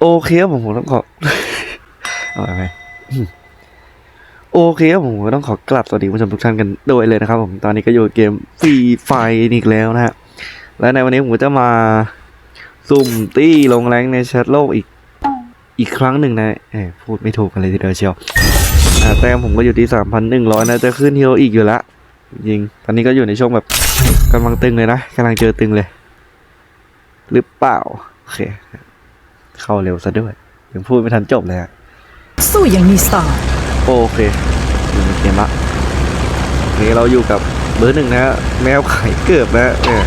โอเคครับผมผมต้องขอเอาไปโอเคครับผมผมต้องขอกลับสวัสดีผู้ชมทุกท่านกันด้วยเลยนะครับ ผมตอนนี้ก็อยู่เกมฟรีไฟอีกแล้วนะฮะและในวันนี้ผมจะมาสุ่มตี้ลงแรงในแชทโลกอีกอีกครั้งหนึ่งนะเอพูดไม่ถูกกันเลยทีเดียวเชียวแต้มผมก็อยู่ที่สามพันหนึ่งร้อยนะจะขึ้นฮีโร่อีกอยู่ละจริงตอนนี้ก็อยู่ในช่วงแบบกำลังตึงเลยนะกำลังเจอตึงเลย หรือเปล่า โอเค เข้าเร็วซะด้วย ยังพูดไม่ทันจบเลยฮะสู้อย่างมีสไตล์โอเคอยู่ในเกมละโอเคเราอยู่กับเบอร์หนึ่งนะฮะแมวไข่เกือบนะฮะเนี่ย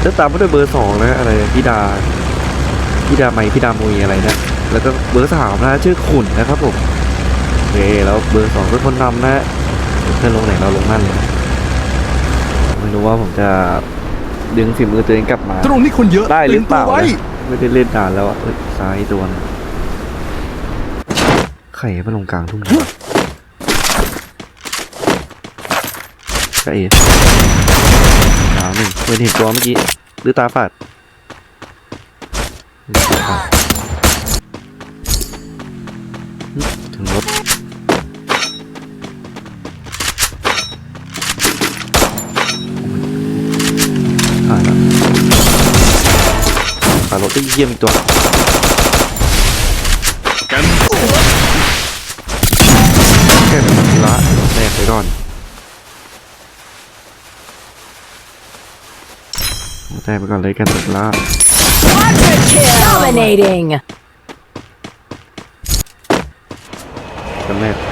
แล้วตามมาด้วยเบอร์สองนะอะไรพี่ดาพี่ดาไม่พี่ดามุยอะไรนะแล้วก็เบอร์สามนะชื่อขุนนะครับผมโอเคแล้วเบอร์สองเป็นคนนำนะฮะเพื่อนลงไหนเราลงนั่นเลยนะไม่รู้ว่าผมจะ ดึงฝีมือตัวเองกลับมา ตรงนี้คนเยอะได้หรือเปล่าตื่นตัวไว้นะไม่ได้เล่นนานแล้วอะเอ้ยซ้ายตัวนึงไข่มาลงกลางทุ่งนาจะเอ๋ดาวหนึ่งเว้นเห็นตัวเมื่อกี้หรือตาฝาด เยี่ยมอีกตัวกันแค่เป็นธุระแรกไปก่อนแรกไปก่อนเลยกันธุระ dominating กันแรก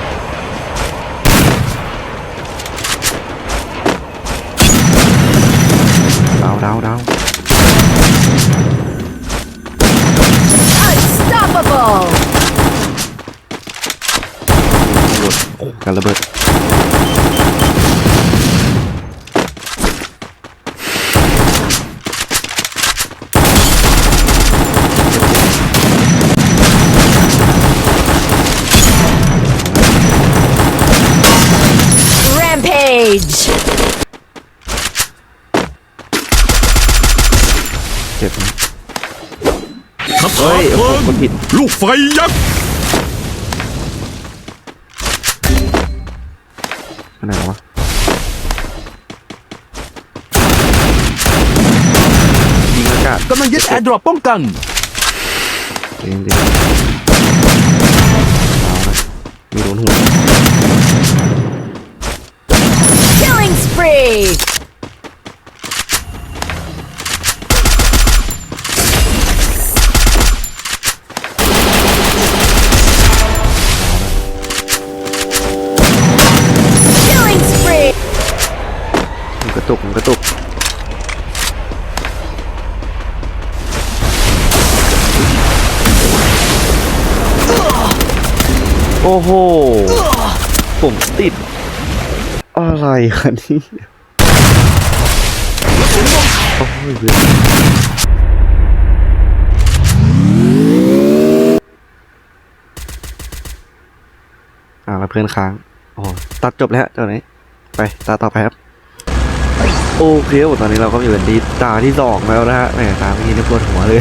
การระเบิดเ rampage เจ็บนะคาถาเฮ้ยเพโอ้ลิโหงคนผิด ลูกไฟยักษ์ ไหนวะยิงอากาศกำลังยึดแอร์ดรอปป้องกันจริงจริงเอานะมีโดนหัว killing spree โอ้โห ผมติด อะไรคันนี้โอ้ยเว้ยอ่าเพื่อนค้าง โอ้ตัดจบแล้วเจ้าไหนไปตาต่อไปครับโอเคครับตอนนี้เราก็อยู่กันที่ตาที่สองแล้วนะฮะแหมตาเมื่อกี้นี่ปวดหัวเลย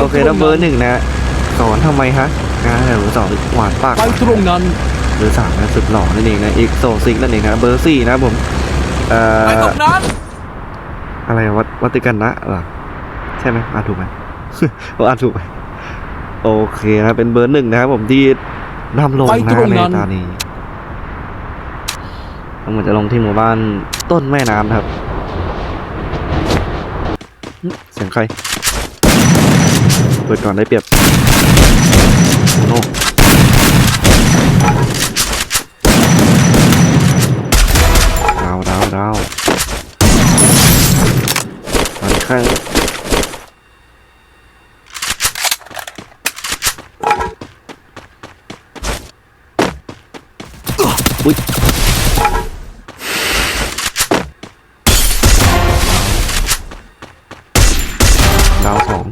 โอเคตรแล้วงเบอร์หนึ่งนะ สอนทำไมฮะงานเบอร์สองหวานปากไปตรงนั้นเบอร์สามนะสุดหล่อนั่นเองนะอีกโซซิกนั่นเองนะเบอร์สี่นะผมเอ่อไปตรงนั้นอะไรวัดวัติกันนะเหรอใช่ไหมอ่านถูกไหมว่าอ่านถูกไหมโอเคนะเป็นเบอร์หนึ่งนะครับผมที่นำลงไปนะตรงในนั้นตานี้เราเหมือนจะลงที่หมู่บ้านต้นแม่น้ำนะครับหึเสียงใคร เปิดก่อนได้เปรียบโอ้โห ดาวดาวดาวมันข้างอุ้ยดาวสอง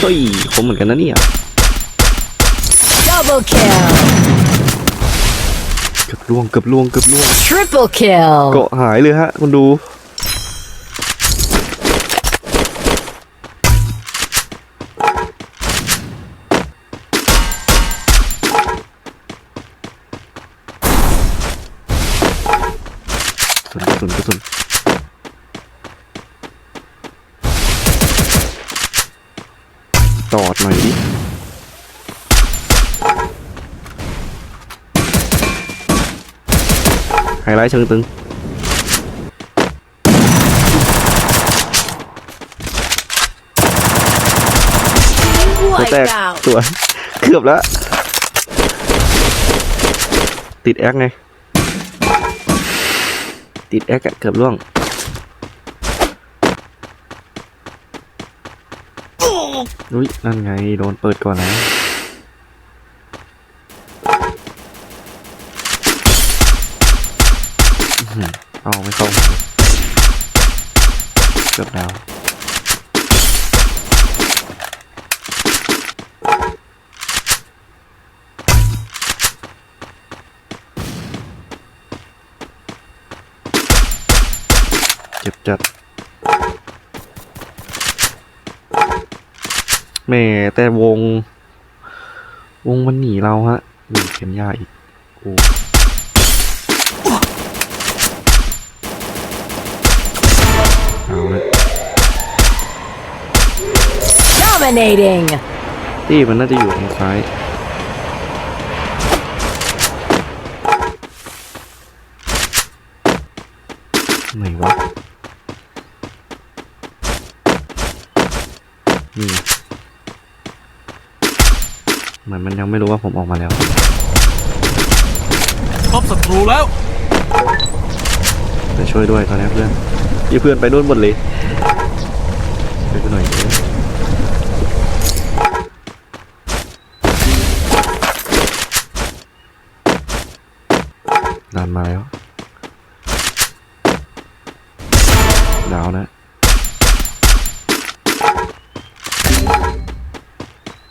เฮ้ยคมเหมือนกันนะเนี่ย Double kill เกือบล่วงเกือบล่วงเกือบล่วง Triple kill เกาะหายเลยฮะคุณดู กระสุนกนุนกนุน ตอดหน่อยดิ ไฮไลท์เชิงตึงตัวแตก Wipe out. ตัวเกือบแล้ว ติดแอคไง ติดแอคอะเกือบล่วงอุ้ยนั่นไง โดนเปิดก่อนแล้วอื้อหือ เอาไม่เข้าหัวเกือบแล้วเจ็บจัดแม่แต่วง วงมันหนีเราฮะหนีเข็มยาอีกโอ้ เอาละ Dominating. ที่มันน่าจะอยู่ทางซ้าย ไหนวะ นี่เหมือนมันยังไม่รู้ว่าผมออกมาแล้ว พบศัตรูแล้ว จะช่วยด้วยตอนนี้เพื่อน พี่เพื่อนไปนู่นหมดเลยช่วยกันหน่อยเถอะดันมาแล้ว ดาวนะ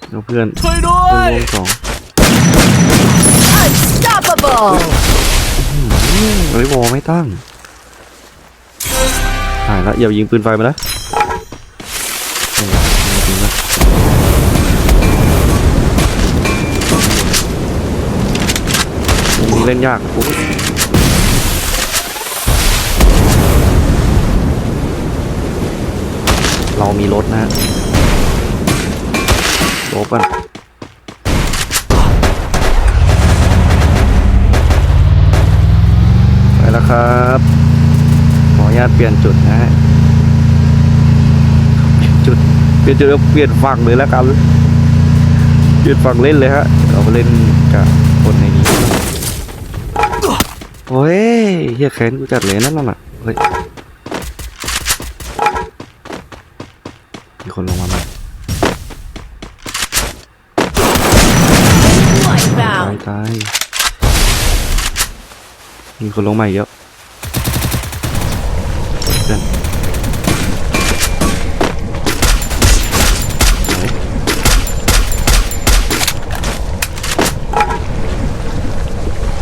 แล้วเพื่อนช่วยด้วเพื่อนยวงสอง Unstoppable. เฮ้ยวอไม่ตั้ง หายละอย่ายิงปืนไฟมานะโอ้ยยิงปืนเล่นยากโอ้เรามีรถนะโลกันไปแล้วครับ ญาตเปลี่ยนจุดนะฮะจุดเปลี่ยนจุดแล้วเปลี่ยนฝั่งเลยแล้วกันเปลี่ยนฝั่งเล่นเลยฮะเรามาเล่นกับคนในนี้โอ้ยเฮียแค้นกูจัดเลยนั่นน่ะเฮ้ยมีคนลงมาไหม Wipe ตาย out. ตายมีคนลงมาอีกเยอะ เดินไหน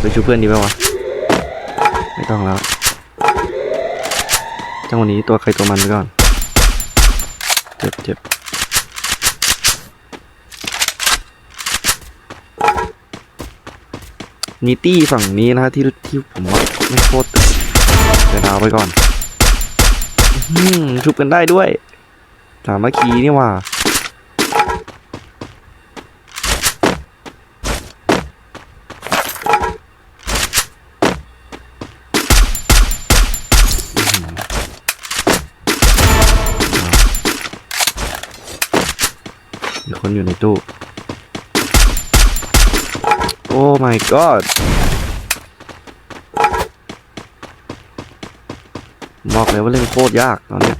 ไปช่วยเพื่อนดีไหมวะ ไม่ต้องแล้วจังวะนี้ตัวใครตัวมันไปก่อน เจ็บเจ็บมีตี้ฝั่งนี้นะฮะที่ที่ผมว่าไม่โคตรแต่ดาวไปก่อน ชุบกันได้ด้วย สามัคคีนี่ว่า มีคนอยู่ในตู้ โอ้ my god บอกเลยว่าเล่นโคตรยากตอนเนี้ย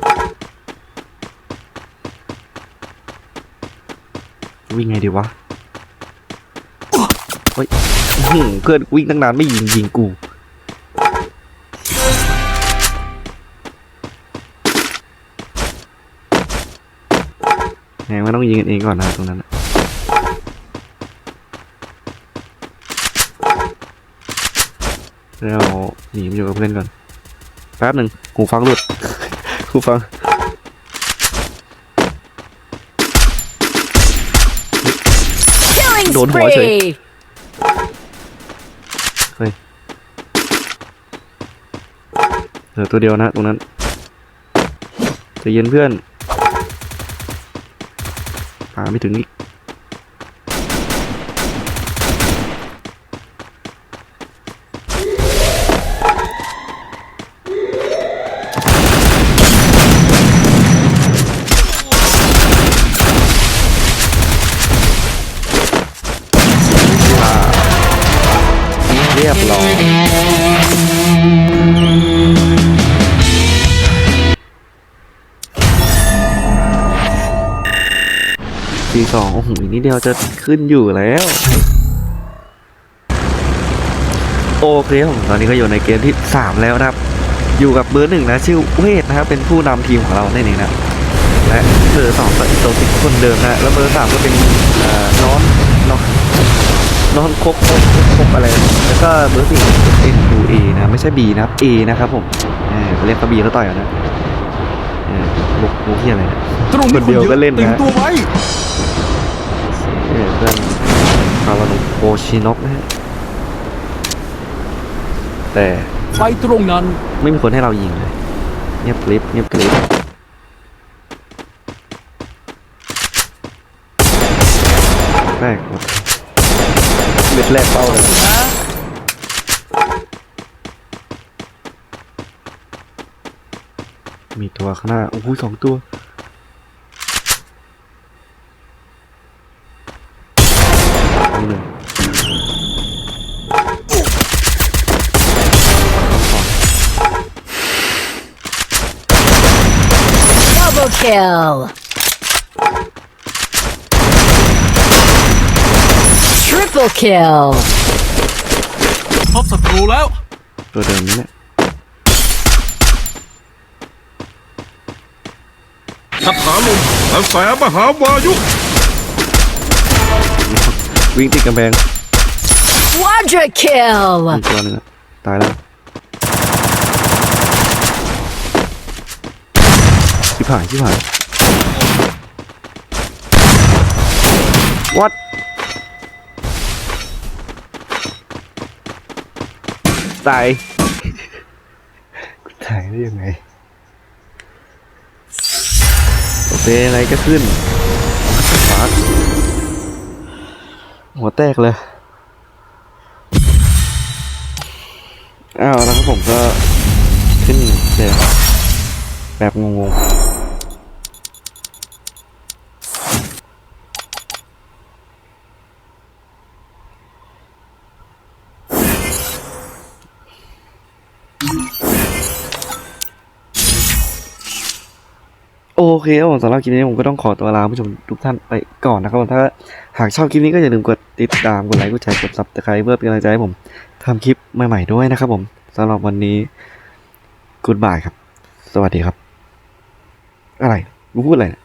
วิ่งไงดีวะเฮ้ยเพื่อนวิ่งตั้งนานไม่ยิงยิงกูแหงไม่ต้องยิงกันเองก่อนนะตรงนั้นน่ะแล้วหนีมาอยู่กับเพื่อนก่อน ป๊บหนึ่งหูฟังหลุดหูฟัง Killing Don't watch it. spree. เหลือตัวเดียวนะตรงนั้นใจะเย็นเพื่อนหาไม่ถึงอีก รียบร้อย ทีสองโอ้โหอีกนิดเดียวจะขึ้นอยู่แล้ว โอเคครับผมตอนนี้ก็อยู่ในเกมที่ 3 แล้วนะครับ อยู่กับเบอร์หนึ่งนะชื่อเวทนะครับ เป็นผู้นำทีมของเรานั่นเอนะและเบอร์สองก็อิโตติคนเดิมนะ แล้วเบอร์สามก็เป็นน้องน้อง นอนครบครบครบครบอะไร แล้วก็เบอร์สี่เป็น N U A นะ ไม่ใช่ B นะครับ A นะครับผมเออเรียกเขา B เขาต่อยกันนะเออบุกบุกที่อะไรนะตรงนี้คนเดียวก็เล่นนะตึงตัวไว้เออเพื่อนคาราโนโกชินกนะฮะแต่ไปตรงนั้นไม่มีคนให้เรายิงเลยเงียบกริบเงียบกริบแรกหมด เม็ดแรกเป้าเลยมีตัวข้างหน้า โอ้โหสองตัวเอาหนึ่ง Double kill. Triple kill. พบศัตรูแล้ว ตัวเดิมนี่แหละคาถาลมกระแสมหาวายุ วิ่งติดกำแพง Quadra kill. อีกตัวหนึงอะตายแล้วชิบหายชิบหาย what ตายตายได้ยังไง โอเค อะไรก็ขึ้นฟาดหัวแตกเลย อ้าว แล้วครับผมก็ขึ้นเดี๋ยวแบบงงๆ โอเคครับผมสำหรับคลิปนี้ผมก็ต้องขอตัวลาผู้ชมทุกท่านไปก่อนนะครับผมถ้าหากชอบคลิปนี้ก็อย่าลืมกดติดตามกดไลค์กดแชร์กดซับสไครต์เพื่อเป็นกำลังใจให้ผมทำคลิปใหม่ๆด้วยนะครับผมสำหรับวันนี้กูดบายครับ สวัสดีครับ อะไรกูพูดอะไรเนี่ย